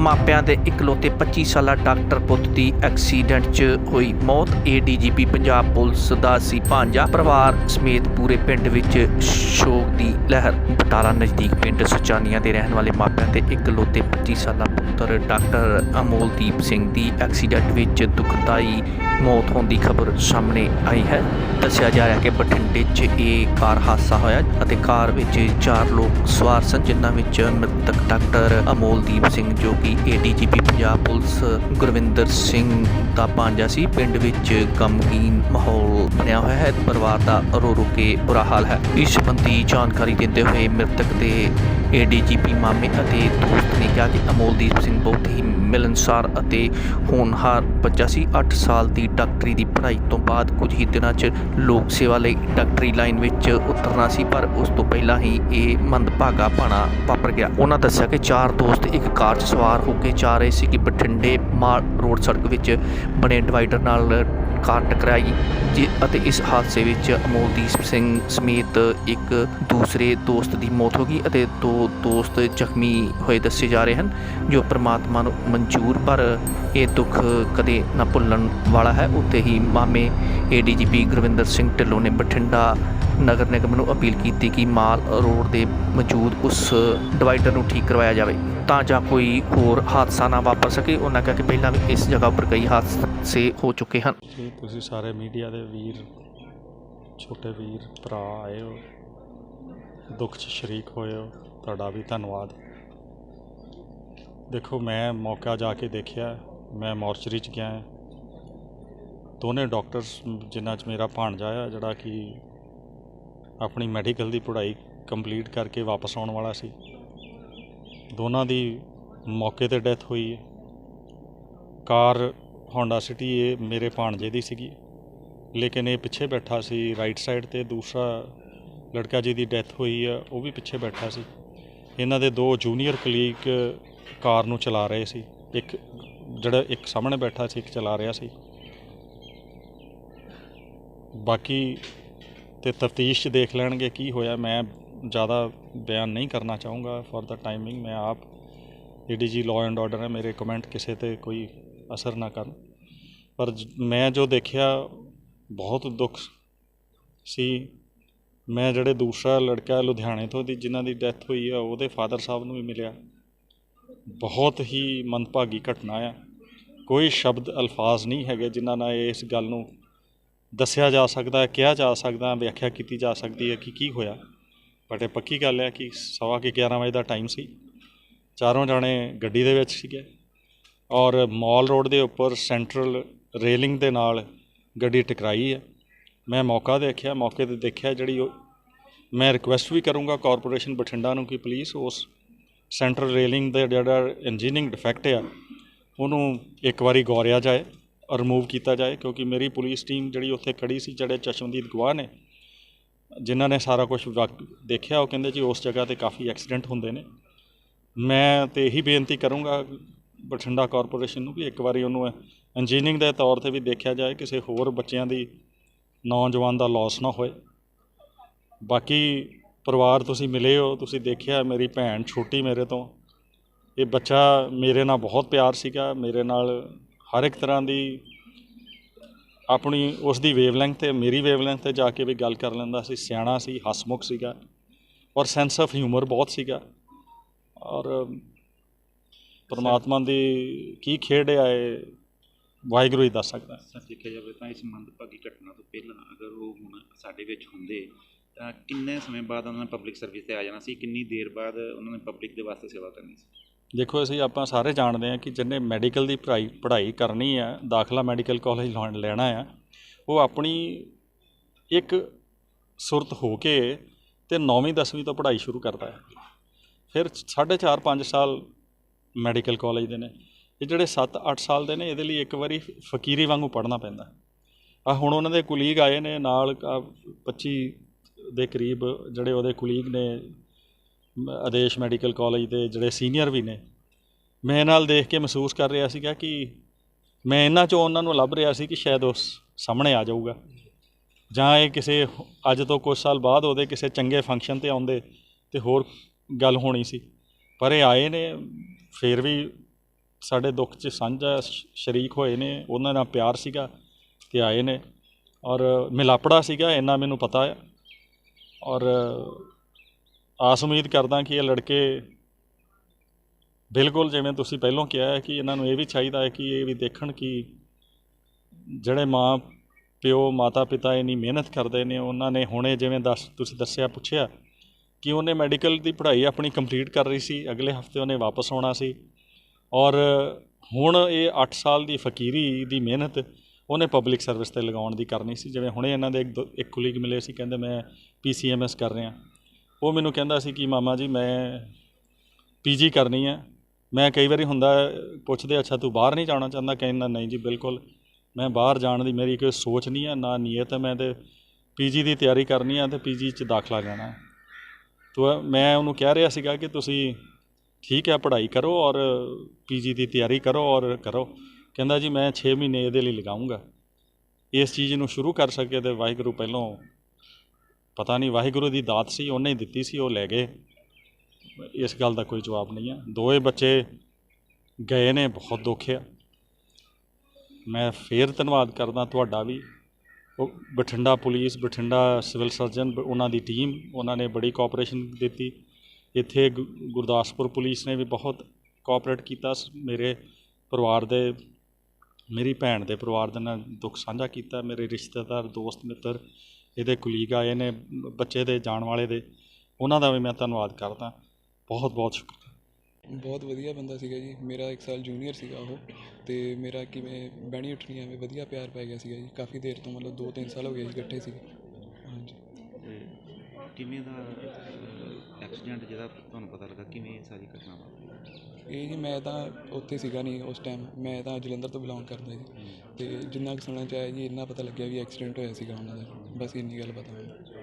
ਮਾਪਿਆਂ ਦੇ ਇਕਲੌਤੇ 25 ਸਾਲਾ ਡਾਕਟਰ ਪੁੱਤ ਦੀ ਐਕਸੀਡੈਂਟ 'ਚ ਹੋਈ ਮੌਤ। ਏਡੀਜੀਪੀ ਪੰਜਾਬ ਪੁਲਿਸ ਦਾ ਸੀ ਭਾਂਜਾ। ਪਰਿਵਾਰ ਸਮੇਤ ਪੂਰੇ ਪਿੰਡ ਵਿੱਚ ਸ਼ੋਕ ਦੀ ਲਹਿਰ। ਬਟਾਲਾ ਨਜ਼ਦੀਕ ਪਿੰਡ ਸੁਚਾਨੀਆਂ ਦੇ ਰਹਿਣ ਵਾਲੇ ਮਾਪਿਆਂ ਦੇ ਇਕਲੌਤੇ 25 ਸਾਲਾ ਪੁੱਤਰ ਡਾਕਟਰ ਅਮੋਲਦੀਪ ਸਿੰਘ ਦੀ ਐਕਸੀਡੈਂਟ ਵਿੱਚ ਦੁਖਦਾਈ ਮੌਤ ਹੋਣ ਦੀ ਖਬਰ ਸਾਹਮਣੇ ਆਈ ਹੈ। ਦੱਸਿਆ ਜਾ ਰਿਹਾ ਕਿ ਬਠਿੰਡੇ 'ਚ ਇਹ ਕਾਰ ਹਾਦਸਾ ਹੋਇਆ ਅਤੇ ਕਾਰ ਵਿੱਚ ਚਾਰ ਲੋਕ ਸਵਾਰ ਸਨ, ਜਿਨ੍ਹਾਂ ਵਿੱਚ ਮ੍ਰਿਤਕ ਡਾਕਟਰ ਅਮੋਲਦੀਪ ਸਿੰਘ ਜੋ ਕਿ ਏਡੀਜੀਪੀ ਪੰਜਾਬ ਪੁਲਿਸ, ਗੁਰਵਿੰਦਰ ਸਿੰਘ ਦਾ ਭਾਂਜਾ ਸੀ। ਪਿੰਡ ਵਿੱਚ ਗਮਗੀਨ ਮਾਹੌਲ ਬਣਿਆ ਹੋਇਆ ਹੈ। ਪਰਿਵਾਰ ਦਾ ਰੋ ਰੋ ਕੇ ਬੁਰਾ ਹਾਲ ਹੈ। ਇਸ ਸੰਬੰਧੀ ਜਾਣਕਾਰੀ ਦਿੰਦੇ ਹੋਏ ਮ੍ਰਿਤਕ ਦੇ ਏਡੀਜੀਪੀ ਮਾਮੇ ਅਤੇ ਦੋਸਤ ਨੇ ਕਿਹਾ ਕਿ ਅਮੋਲਦੀਪ ਸਿੰਘ ਬਹੁਤ ਹੀ ਮਿਲਨਸਾਰ ਅਤੇ ਹੋਣਹਾਰ ਬੱਚਾ ਸੀ। 8 ਸਾਲ ਦੀ ਡਾਕਟਰੀ ਦੀ ਪੜ੍ਹਾਈ ਤੋਂ ਬਾਅਦ ਕੁਝ ਹੀ ਦਿਨਾਂ 'ਚ ਲੋਕ ਸੇਵਾ ਲਈ ਡਾਕਟਰੀ ਲਾਈਨ ਵਿੱਚ ਉਤਰਨਾ ਸੀ, ਪਰ ਉਸ ਤੋਂ ਪਹਿਲਾਂ ਹੀ ਇਹ ਮੰਦਭਾਗਾ ਪਾਣਾ ਵਾਪਰ ਗਿਆ। ਉਹਨਾਂ ਦੱਸਿਆ ਕਿ ਚਾਰ ਦੋਸਤ ਇੱਕ ਕਾਰ 'ਚ ਸਵਾਰ ਹੋ ਕੇ ਜਾ ਰਹੇ ਸੀ ਕਿ ਬਠਿੰਡੇ ਮਾਲ ਰੋਡ ਸੜਕ ਵਿੱਚ ਬਣੇ ਡਿਵਾਈਡਰ ਨਾਲ ਕਾਰ ਟਕਰਾਈ ਜੀ ਅਤੇ ਇਸ ਹਾਦਸੇ ਵਿੱਚ ਅਮੋਲਦੀਪ ਸਿੰਘ ਸਮੇਤ ਇੱਕ ਦੂਸਰੇ ਦੋਸਤ ਦੀ ਮੌਤ ਹੋ ਗਈ ਅਤੇ ਦੋ ਦੋਸਤ ਜ਼ਖਮੀ ਹੋਏ ਦੱਸੇ ਜਾ ਰਹੇ ਹਨ, ਜੋ ਪ੍ਰਮਾਤਮਾ ਨੂੰ ਮਨਜ਼ੂਰ, ਪਰ ਇਹ ਦੁੱਖ ਕਦੇ ਨਾ ਭੁੱਲਣ ਵਾਲਾ ਹੈ। ਉੱਥੇ ਹੀ ਮਾਮੇ ਏਡੀਜੀਪੀ ਗੁਰਵਿੰਦਰ ਸਿੰਘ ਢਿੱਲੋਂ ਨੇ ਬਠਿੰਡਾ ਨਗਰ ਨਿਗਮ ਨੂੰ ਅਪੀਲ ਕੀਤੀ ਕਿ ਮਾਲ ਰੋਡ ਦੇ ਮੌਜੂਦ ਉਸ ਡਿਵਾਈਡਰ ਨੂੰ ਠੀਕ ਕਰਵਾਇਆ ਜਾਵੇ, ਤਾਂ ਜਾਂ ਕੋਈ ਹੋਰ ਹਾਦਸਾ ਨਾ ਵਾਪਰ ਸਕੇ। ਉਹਨਾਂ ਕਿਹਾ ਕਿ ਪਹਿਲਾਂ ਵੀ ਇਸ ਜਗ੍ਹਾ ਉੱਪਰ ਕਈ ਹਾਦਸੇ ਹੋ ਚੁੱਕੇ ਹਨ। ਜੀ, ਤੁਸੀਂ ਸਾਰੇ ਮੀਡੀਆ ਦੇ ਵੀਰ, ਛੋਟੇ ਵੀਰ, ਭਰਾ ਆਏ ਹੋ। ਦੁੱਖ 'ਚ ਸ਼ਰੀਕ ਹੋਏ ਹੋ। ਤੁਹਾਡਾ ਵੀ ਧੰਨਵਾਦ। ਦੇਖੋ, ਮੈਂ ਮੌਕਾ ਜਾ ਕੇ ਦੇਖਿਆ। ਮੈਂ ਮੋਰਚਰੀ 'ਚ ਗਿਆ। ਦੋਨੇ ਡਾਕਟਰਸ, ਜਿਨ੍ਹਾਂ 'ਚ ਮੇਰਾ ਭਾਣਜਾ ਆ, ਜਿਹੜਾ ਕਿ ਆਪਣੀ ਮੈਡੀਕਲ ਦੀ ਪੜ੍ਹਾਈ ਕੰਪਲੀਟ ਕਰਕੇ ਵਾਪਸ ਆਉਣ ਵਾਲਾ ਸੀ। ਦੋਨਾਂ ਦੀ ਮੌਕੇ ਤੇ ਡੈਥ ਹੋਈ ਹੈ। ਕਾਰ ਹੋਂਡਾ ਸਿਟੀ ਇਹ ਮੇਰੇ ਭਾਣਜੇ ਦੀ ਸੀਗੀ। ਲੇਕਿਨ ਇਹ ਪਿੱਛੇ ਬੈਠਾ ਸੀ ਰਾਈਟ ਸਾਈਡ ਤੇ ਦੂਸਰਾ ਲੜਕਾ ਜੀ ਦੀ ਡੈਥ ਹੋਈ ਆ, ਉਹ ਵੀ ਪਿੱਛੇ ਬੈਠਾ ਸੀ। ਇਹਨਾਂ ਦੇ ਦੋ ਜੂਨੀਅਰ ਕਲੀਗ ਕਾਰ ਨੂੰ ਚਲਾ ਰਹੇ ਸੀ। ਇੱਕ ਜਿਹੜਾ ਇੱਕ ਸਾਹਮਣੇ ਬੈਠਾ ਸੀ, ਇੱਕ ਚਲਾ ਰਿਹਾ ਸੀ। ਬਾਕੀ ਤੇ ਤਫਤੀਸ਼ 'ਚ ਦੇਖ ਲੈਣਗੇ ਕੀ ਹੋਇਆ। ਮੈਂ ਜ਼ਿਆਦਾ ਬਿਆਨ ਨਹੀਂ ਕਰਨਾ ਚਾਹੂੰਗਾ ਫॉर ਦਾ ਟਾਈਮਿੰਗ ਮੈਂ ਆਪ ਏਡੀਜੀ ਲਾਅ ਐਂਡ ਆਰਡਰ ਹੈ, ਮੇਰੇ ਕਮੈਂਟ ਕਿਸੇ ਤੇ ਕੋਈ ਅਸਰ ਨਾ ਕਰਨ। ਪਰ ਮੈਂ ਜੋ ਦੇਖਿਆ, ਬਹੁਤ ਦੁੱਖ ਸੀ। ਮੈਂ ਜਿਹੜੇ ਦੂਸਰਾ ਲੜਕਾ ਲੁਧਿਆਣੇ ਤੋਂ ਦੀ, ਜਿਨ੍ਹਾਂ ਦੀ ਡੈਥ ਹੋਈ ਆ, ਉਹਦੇ ਫਾਦਰ ਸਾਹਿਬ ਨੂੰ ਵੀ ਮਿਲਿਆ। ਬਹੁਤ ਹੀ ਮੰਦਭਾਗੀ ਘਟਨਾ ਆ। ਕੋਈ ਸ਼ਬਦ, ਅਲਫਾਜ਼ ਨਹੀਂ ਹੈਗੇ ਜਿਨ੍ਹਾਂ ਨਾਲ ਇਸ ਗੱਲ ਨੂੰ ਦੱਸਿਆ ਜਾ ਸਕਦਾ ਹੈ, ਕਿਹਾ ਜਾ ਸਕਦਾ ਵਿਆਖਿਆ ਕੀਤੀ ਜਾ ਸਕਦੀ ਹੈ ਕਿ ਕੀ ਹੋਇਆ। ਬਟ ਇਹ ਪੱਕੀ ਗੱਲ ਹੈ ਕਿ ਸਵਾ ਕੇ 11 ਵਜੇ ਦਾ ਟਾਈਮ ਸੀ। ਚਾਰੋਂ ਜਾਣੇ ਗੱਡੀ ਦੇ ਵਿੱਚ ਸੀਗੇ ਔਰ ਮਾਲ ਰੋਡ ਦੇ ਉੱਪਰ ਸੈਂਟਰਲ ਰੇਲਿੰਗ ਦੇ ਨਾਲ ਗੱਡੀ ਟਕਰਾਈ ਹੈ। ਮੈਂ ਮੌਕਾ ਦੇਖਿਆ, ਮੌਕੇ ਤੇ ਦੇਖਿਆ ਜਿਹੜੀ ਉਹ ਮੈਂ ਰਿਕੁਐਸਟ ਵੀ ਕਰੂੰਗਾ ਕਾਰਪੋਰੇਸ਼ਨ ਬਠਿੰਡਾ ਨੂੰ ਕਿ ਪਲੀਜ਼ ਉਸ ਸੈਂਟਰਲ ਰੇਲਿੰਗ ਦਾ ਜਿਹੜਾ ਇੰਜੀਨੀਅਰਿੰਗ ਡਿਫੈਕਟ ਆ, ਉਹਨੂੰ ਇੱਕ ਵਾਰੀ ਗੌਰਿਆ ਜਾਏ। ਰਿਮੂਵ ਕੀਤਾ ਜਾਏ, ਕਿਉਂਕਿ ਮੇਰੀ ਪੁਲਿਸ ਟੀਮ ਜਿਹੜੀ ਉੱਥੇ ਖੜੀ ਸੀ, ਜਿਹੜੇ ਚਸ਼ਮਦੀਦ ਗਵਾਹ ਨੇ, ਜਿਨ੍ਹਾਂ ਨੇ ਸਾਰਾ ਕੁਝ ਦੇਖਿਆ, ਉਹ ਕਹਿੰਦੇ ਜੀ ਉਸ ਜਗ੍ਹਾ ਤੇ ਕਾਫੀ ਐਕਸੀਡੈਂਟ ਹੁੰਦੇ ਨੇ। ਮੈਂ ਤੇ ਇਹੀ ਬੇਨਤੀ ਕਰੂੰਗਾ ਬਠਿੰਡਾ ਕਾਰਪੋਰੇਸ਼ਨ ਨੂੰ ਵੀ ਇੱਕ ਵਾਰੀ ਉਹਨੂੰ ਇੰਜੀਨੀਅਰਿੰਗ ਦੇ ਤੌਰ ਤੇ ਵੀ ਦੇਖਿਆ ਜਾਏ, ਕਿਸੇ ਹੋਰ ਬੱਚਿਆਂ ਦੀ ਨੌਜਵਾਨ ਦਾ ਲਾਸ ਨਾ ਹੋਏ। ਬਾਕੀ ਪਰਿਵਾਰ ਤੁਸੀਂ ਮਿਲੇ ਹੋ, ਤੁਸੀਂ ਦੇਖਿਆ, ਮੇਰੀ ਭੈਣ ਛੋਟੀ ਮੇਰੇ ਤੋਂ, ਇਹ ਬੱਚਾ ਮੇਰੇ ਨਾਲ ਬਹੁਤ ਪਿਆਰ ਸੀਗਾ, ਮੇਰੇ ਨਾਲ ਹਰ ਇੱਕ ਤਰ੍ਹਾਂ ਦੀ ਆਪਣੀ ਉਸ ਦੀ ਵੇਵਲੈਂਥ ਤੇ, ਮੇਰੀ ਵੇਵਲੈਂਥ ਤੇ ਜਾ ਕੇ ਵੀ ਗੱਲ ਕਰ ਲੈਂਦਾ ਸੀ। ਸਿਆਣਾ ਸੀ, ਹਸਮੁਖ ਸੀਗਾ ਔਰ ਸੈਂਸ ਆਫ ਹਿਊਮਰ ਬਹੁਤ ਸੀਗਾ। ਔਰ ਪਰਮਾਤਮਾ ਦੀ ਕੀ ਖੇਡ ਹੈ ਇਹ, ਵਾਹਿਗੁਰੂ ਹੀ ਦੱਸ ਸਕਦਾ। ਸਰ, ਦੇਖਿਆ ਜਾਵੇ ਤਾਂ ਇਸ ਮੰਦਭਾਗੀ ਘਟਨਾ ਤੋਂ ਪਹਿਲਾਂ ਅਗਰ ਉਹ ਹੁਣ ਸਾਡੇ ਵਿੱਚ ਹੁੰਦੇ, ਤਾਂ ਕਿੰਨੇ ਸਮੇਂ ਬਾਅਦ ਉਹਨਾਂ ਨੇ ਪਬਲਿਕ ਸਰਵਿਸ ਤੇ ਆ ਜਾਣਾ ਸੀ? ਕਿੰਨੀ ਦੇਰ ਬਾਅਦ ਉਹਨਾਂ ਨੇ ਪਬਲਿਕ ਦੇ ਵਾਸਤੇ ਸੇਵਾ ਕਰਨੀ ਸੀ? ਦੇਖੋ ਅਸੀਂ ਆਪਾਂ ਸਾਰੇ ਜਾਣਦੇ ਹਾਂ ਕਿ ਜਿਹਨੇ ਮੈਡੀਕਲ ਦੀ ਪੜ੍ਹਾਈ ਪੜ੍ਹਾਈ ਕਰਨੀ ਆ, ਦਾਖਲਾ ਮੈਡੀਕਲ ਕਾਲਜ ਲੈਣਾ ਆ, ਉਹ ਆਪਣੀ ਇੱਕ ਸੁਰਤ ਹੋ ਕੇ ਤੇ 9ਵੀਂ 10ਵੀਂ ਤੋਂ ਪੜ੍ਹਾਈ ਸ਼ੁਰੂ ਕਰਦਾ ਹੈ। ਫਿਰ 4.5 5 ਸਾਲ ਮੈਡੀਕਲ ਕਾਲਜ ਦੇ ਨੇ। ਇਹ ਜਿਹੜੇ 7-8 ਸਾਲ ਦੇ ਨੇ, ਇਹਦੇ ਲਈ ਇੱਕ ਵਾਰੀ ਫਕੀਰੀ ਵਾਂਗੂ ਪੜ੍ਹਨਾ ਪੈਂਦਾ। ਆ ਹੁਣ ਉਹਨਾਂ ਦੇ ਕੁਲੀਗ ਆਏ ਨੇ, ਨਾਲ ਆਹ 25 ਦੇ ਕਰੀਬ ਜਿਹੜੇ ਉਹਦੇ ਕੁਲੀਗ ਨੇ ਆਦੇਸ਼ ਮੈਡੀਕਲ ਕਾਲਜ ਦੇ ਜਿਹੜੇ ਸੀਨੀਅਰ ਵੀ ਨੇ, ਮੈਂ ਇਹ ਨਾਲ ਦੇਖ ਕੇ ਮਹਿਸੂਸ ਕਰ ਰਿਹਾ ਸੀਗਾ ਕਿ ਮੈਂ ਇਹਨਾਂ ਚੋਂ ਉਹਨਾਂ ਨੂੰ ਲੱਭ ਰਿਹਾ ਸੀ ਕਿ ਸ਼ਾਇਦ ਉਸ ਸਾਹਮਣੇ ਆ ਜਾਊਗਾ। ਜਾਂ ਇਹ ਕਿਸੇ ਅੱਜ ਤੋਂ ਕੁਝ ਸਾਲ ਬਾਅਦ ਉਹਦੇ ਕਿਸੇ ਚੰਗੇ ਫੰਕਸ਼ਨ ਤੇ ਆਉਂਦੇ ਤੇ ਹੋਰ ਗੱਲ ਹੋਣੀ ਸੀ। ਪਰ ਇਹ ਆਏ ਨੇ, ਫਿਰ ਵੀ ਸਾਡੇ ਦੁੱਖ 'ਚ ਸਾਂਝਾ ਸ਼ਰੀਕ ਹੋਏ ਨੇ, ਉਹਨਾਂ ਨਾਲ ਪਿਆਰ ਸੀਗਾ ਤੇ ਆਏ ਨੇ। ਔਰ ਮਿਲਾਪੜਾ ਸੀਗਾ, ਇੰਨਾ ਮੈਨੂੰ ਪਤਾ ਹੈ ਔਰ ਆਸ ਉਮੀਦ ਕਰਦਾ ਕਿ ਇਹ ਲੜਕੇ ਬਿਲਕੁਲ ਜਿਵੇਂ ਤੁਸੀਂ ਪਹਿਲਾਂ ਕਿਹਾ ਹੈ ਕਿ ਇਹਨਾਂ ਨੂੰ ਇਹ ਵੀ ਚਾਹੀਦਾ ਹੈ ਕਿ ਇਹ ਵੀ ਦੇਖਣ ਕਿ ਜਿਹੜੇ ਮਾਂ ਪਿਓ ਮਾਤਾ ਪਿਤਾ ਇੰਨੀ ਮਿਹਨਤ ਕਰਦੇ ਨੇ, ਉਹਨਾਂ ਨੇ ਹੁਣੇ ਜਿਵੇਂ ਦੱਸ ਤੁਸੀਂ ਦੱਸਿਆ, ਪੁੱਛਿਆ ਕਿ ਉਹਨੇ ਮੈਡੀਕਲ ਦੀ ਪੜ੍ਹਾਈ ਆਪਣੀ ਕੰਪਲੀਟ ਕਰ ਰਹੀ ਸੀ, ਅਗਲੇ ਹਫ਼ਤੇ ਉਹਨੇ ਵਾਪਸ ਆਉਣਾ ਸੀ ਔਰ ਹੁਣ ਇਹ 8 ਸਾਲ ਦੀ ਫਕੀਰੀ ਦੀ ਮਿਹਨਤ ਉਹਨੇ ਪਬਲਿਕ ਸਰਵਿਸ ਤੇ ਲਗਾਉਣ ਦੀ ਕਰਨੀ ਸੀ, ਜਿਵੇਂ ਹੁਣੇ ਇਹਨਾਂ ਦੇ ਇੱਕ ਕੁਲੀਗ ਮਿਲੇ ਸੀ, ਕਹਿੰਦੇ ਮੈਂ ਪੀਸੀਐਮਐਸ ਕਰ ਰਿਹਾ। ਉਹ ਮੈਨੂੰ ਕਹਿੰਦਾ ਸੀ ਕਿ ਮਾਮਾ ਜੀ, ਮੈਂ ਪੀਜੀ ਕਰਨੀ ਹੈ। ਮੈਂ ਕਈ ਵਾਰੀ ਹੁੰਦਾ ਪੁੱਛਦੇ, ਅੱਛਾ, ਤੂੰ ਬਾਹਰ ਨਹੀਂ ਜਾਣਾ ਚਾਹੁੰਦਾ? ਕਹਿੰਦਾ, ਨਹੀਂ ਜੀ, ਬਿਲਕੁਲ। ਮੈਂ ਬਾਹਰ ਜਾਣ ਦੀ ਮੇਰੀ ਕੋਈ ਸੋਚ ਨਹੀਂ ਹੈ, ਨਾ ਨੀਅਤ ਹੈ। ਮੈਂ ਤੇ ਪੀਜੀ ਦੀ ਤਿਆਰੀ ਕਰਨੀ ਹੈ ਤੇ ਪੀਜੀ 'ਚ ਦਾਖਲਾ ਲੈਣਾ ਹੈ। ਤੋ ਮੈਂ ਉਹਨੂੰ ਕਹਿ ਰਿਹਾ ਸੀਗਾ ਕਿ ਤੁਸੀਂ ਠੀਕ ਹੈ, ਪੜ੍ਹਾਈ ਕਰੋ ਔਰ ਪੀਜੀ ਦੀ ਤਿਆਰੀ ਕਰੋ ਔਰ ਕਰੋ। ਕਹਿੰਦਾ ਜੀ, ਮੈਂ 6 ਮਹੀਨੇ ਇਹਦੇ ਲਈ ਲਗਾਉਂਗਾ। ਇਸ ਚੀਜ਼ ਨੂੰ ਸ਼ੁਰੂ ਕਰ ਸਕੇ ਤੇ ਵਾਹਿਗੁਰੂ ਪਹਿਲੋਂ ਪਤਾ ਨਹੀਂ ਵਾਹਿਗੁਰੂ ਦੀ ਦਾਤ ਸੀ, ਉਹਨੇ ਦਿੱਤੀ ਸੀ, ਉਹ ਲੈ ਗਏ। ਇਸ ਗੱਲ ਦਾ ਕੋਈ ਜਵਾਬ ਨਹੀਂ ਹੈ ਦੋਏ ਬੱਚੇ ਗਏ ਨੇ, ਬਹੁਤ ਦੁੱਖ ਆ। ਮੈਂ ਫੇਰ ਧੰਨਵਾਦ ਕਰਦਾ ਤੁਹਾਡਾ ਵੀ। ਉਹ Bathinda police, Bathinda civil surgeon, ਉਹਨਾਂ ਦੀ ਟੀਮ, ਉਹਨਾਂ ਨੇ ਬੜੀ ਕੋਆਪਰੇਸ਼ਨ ਦਿੱਤੀ। ਇੱਥੇ ਗੁ- ਗੁਰਦਾਸਪੁਰ ਪੁਲਿਸ ਨੇ ਵੀ ਬਹੁਤ ਕੋਆਪਰੇਟ ਕੀਤਾ। ਸ- ਮੇਰੇ ਪਰਿਵਾਰ ਦੇ, ਮੇਰੀ ਭੈਣ ਦੇ ਪਰਿਵਾਰ ਦੇ ਨਾਲ ਦੁੱਖ ਸਾਂਝਾ ਕੀਤਾ। ਮੇਰੇ ਰਿਸ਼ਤੇਦਾਰ, ਦੋਸਤ, ਮਿੱਤਰ ਇਹਦੇ ਕੁਲੀਗ ਆਏ ਨੇ ਬੱਚੇ ਦੇ ਜਾਣ ਵਾਲੇ ਦੇ ਉਹਨਾਂ ਦਾ ਵੀ ਮੈਂ ਧੰਨਵਾਦ ਕਰਦਾ। ਬਹੁਤ ਬਹੁਤ ਸ਼ੁਕਰ ਬਹੁਤ ਵਧੀਆ ਬੰਦਾ ਸੀਗਾ ਜੀ। ਮੇਰਾ ਇੱਕ ਸਾਲ ਜੂਨੀਅਰ ਸੀਗਾ ਉਹ ਤੇ ਮੇਰਾ ਕਿਵੇਂ ਬਹਿਣੀ ਉੱਠਣੀ ਐਵੇਂ ਵਧੀਆ ਪਿਆਰ ਪੈ ਗਿਆ ਸੀਗਾ ਜੀ। ਕਾਫੀ ਦੇਰ ਤੋਂ ਮਤਲਬ 2-3 ਸਾਲ ਹੋ ਗਏ ਜੀ ਇਕੱਠੇ ਸੀ। ਹਾਂਜੀ। ਤੇ ਕਿਵੇਂ ਦਾ ਐਕਸੀਡੈਂਟ ਜਿਹਦਾ ਤੁਹਾਨੂੰ ਪਤਾ ਲੱਗਾ ਕਿਵੇਂ ਇਹ ਸਾਰੀ ਘਟਨਾ ਵਾਪਰੀ? ਇਹ ਜੀ ਮੈਂ ਤਾਂ ਉੱਥੇ ਸੀਗਾ ਨਹੀਂ ਉਸ ਟਾਈਮ ਮੈਂ ਤਾਂ ਜਲੰਧਰ ਤੋਂ ਬਿਲੋਂਗ ਕਰਦਾ ਜੀ ਤੇ ਜਿੰਨਾ ਕੁ ਸੁਣਨ ਚ ਆਇਆ ਜੀ, ਇੰਨਾ ਪਤਾ ਲੱਗਿਆ ਵੀ ਐਕਸੀਡੈਂਟ ਹੋਇਆ ਸੀਗਾ ਉਹਨਾਂ ਦਾ। ਬਸ ਇੰਨੀ ਗੱਲ ਪਤਾ ਮੈਨੂੰ।